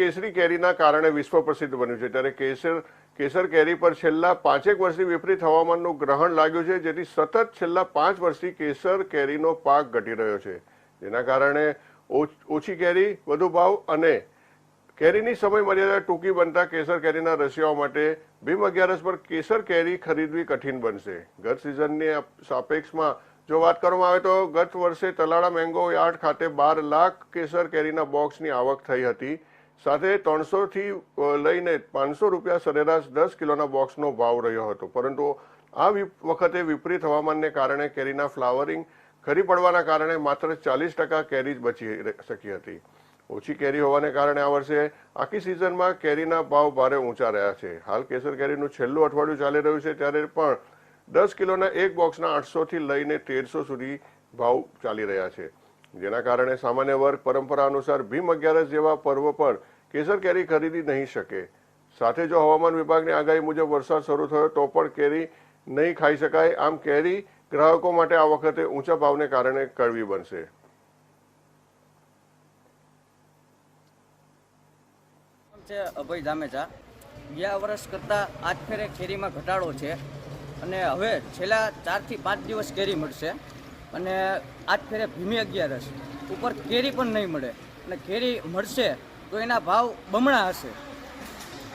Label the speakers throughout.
Speaker 1: કેસરી કેરીના કારણે વિશ્વ પ્રસિદ્ધ બન્યું છે. ત્યારે કેસર કેસર કેરી પર છેલ્લા પાંચેક વર્ષથી વિપરીત હવામાનનું ગ્રહણ લાગ્યું છે, જેથી સતત છેલ્લા પાંચ વર્ષથી કેસર કેરીનો પાક ઘટી રહ્યો છે. જેના કારણે ઓછ- કેરી, વધુ ભાવ અને કેરીની સમય મર્યાદા ટૂંકી બનતા કેસર કેરીના રસિયાઓ માટે ભીમ અગિયારસ પર કેસર કેરી ખરીદવી કઠિન બનશે. ગત સિઝનની સાપેક્ષમાં જો વાત કરવામાં આવે તો ગત વર્ષે તલાળા મેંગો યાર્ડ ખાતે બાર લાખ કેસર કેરીના બોક્સની આવક થઈ હતી. સાથે ત્રણસોથી લઈને પાંચસો રૂપિયા સરેરાશ દસ કિલોના બોક્સનો ભાવ રહ્યો હતો. પરંતુ આ વખતે વિપરીત હવામાનને કારણે કેરીના ફ્લાવરિંગ ખરી પડવાના કારણે માત્ર ચાલીસ ટકા કેરી જ બચી શકી હતી. ઓછી કેરી હોવાને કારણે આ વર્ષે આખી સિઝનમાં કેરીના ભાવ ભારે ઊંચા રહ્યા છે. હાલ કેસર કેરીનું છેલ્લું અઠવાડિયું ચાલી રહ્યું છે, ત્યારે પણ દસ કિલોના એક બોક્સના આઠસોથી લઈને તેરસો સુધી ભાવ ચાલી રહ્યા છે. જેના કારણે સામાન્ય વર્ગ પરંપરા અનુસાર ભીમ અગિયારસ જેવા પર્વ પર કેસર કેરી ખરીદી નહીં શકે. સાથે જો હવામાન વિભાગની આગાહી મુજબ વરસાદ શરૂ થયો તો પણ કેરી નહીં ખાઈ શકાય. આમ કેરી ગ્રાહકો માટે આ વખતે ઊંચા ભાવને કારણે કડવી બનશે.
Speaker 2: છે અભય ધામેચા. ગયા વર્ષ કરતાં આજ ફેરે કેરીમાં ઘટાડો છે અને હવે છેલ્લા ચારથી પાંચ દિવસ કેરી મળશે. અને આજ ફેરે ભીમી અગિયારસ. ઉપર કેરી પણ નહીં મળે. અને કેરી મળશે તો એના ભાવ બમણા હશે.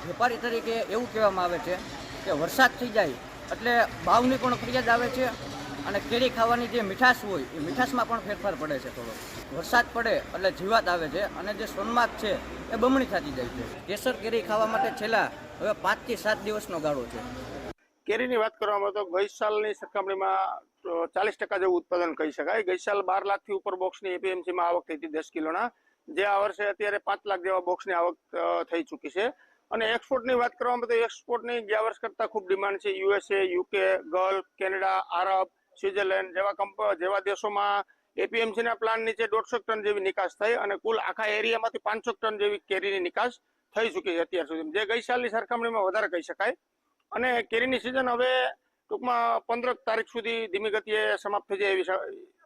Speaker 2: વેપારી તરીકે એવું કહેવામાં આવે છે કે વરસાદ થઈ જાય એટલે ભાવની પણ ફરિયાદ આવે છે અને કેરી ખાવાની જે મીઠાશ હોય એ મીઠાશમાં પણ ફેરફાર પડે છે થોડો. વરસાદ પડે એટલે જીવાત આવે છે અને જે સોનમાર્ગ છે એ બમણી થતી જાય છે. કેસર કેરી ખાવા માટે છેલ્લા હવે પાંચથી સાત દિવસનો ગાળો છે.
Speaker 3: કેરીની વાત કરવામાં તો ગઈ સાલની સરખામણીમાં ચાલીસ ટકા જેવું ઉત્પાદન કહી શકાય. ગઈ સાલ બાર લાખથી ઉપર બોક્સની એપીએમસીમાં આવક થઈ હતી દસ કિલોના. જે આ વર્ષે અત્યારે પાંચ લાખ જેવા બોક્સની આવક થઈ ચૂકી છે. અને એક્સપોર્ટની વાત કરવામાં તો એક્સપોર્ટની ગયા વર્ષ કરતાં ખૂબ ડિમાન્ડ છે. USA, UK, Gulf, Canada, Arab Switzerland જેવા કંપ, જેવા દેશોમાં એપીએમસીના પ્લાન નીચે દોઢસો ટન જેવી નિકાસ થઈ અને કુલ આખા એરિયામાંથી પાંચસો ટન જેવી કેરીની નિકાસ થઈ ચૂકી છે અત્યાર સુધી જે ગઈ સાલની સરખામણીમાં વધારે કહી શકાય. અને કેરીની સિઝન હવે ટૂંકમાં પંદર તારીખ સુધી ધીમી ગતિએ સમાપ્ત થઈ જાય એવી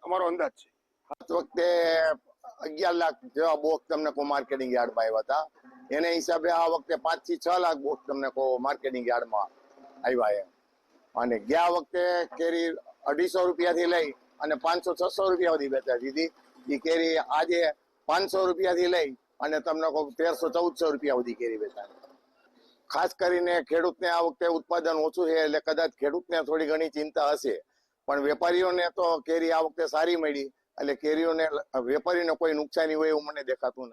Speaker 3: અમારો અંદાજ છે.
Speaker 4: આ વખતે અગિયાર લાખ જેવા બોક્સ તમને કો માર્કેટિંગ યાર્ડમાં આવ્યા હતા એને હિસાબે આ વખતે પાંચથી છ લાખ બોક્સ તમને કો માર્કેટિંગ યાર્ડમાં આવ્યા છે અને ગયા વખતે કેરી અઢીસો રૂપિયાથી લઈ અને પાંચસો છસો રૂપિયા સુધી વેચાતી હતી એ કેરી આજે પાંચસો રૂપિયાથી લઈ અને તમને કહું તેરસો ચૌદસો રૂપિયા સુધી કેરી વેચાય ખાસ કરીને ખેડૂતને આ વખતે ઉત્પાદન ઓછું છે એટલે કદાચ ખેડૂતને થોડી ઘણી ચિંતા હશે. પણ વેપારીઓને તો કેરી આ વખતે સારી મળી. એટલે કેરીઓને, વેપારીને કોઈ નુકસાની હોય એવું મને દેખાતું નથી.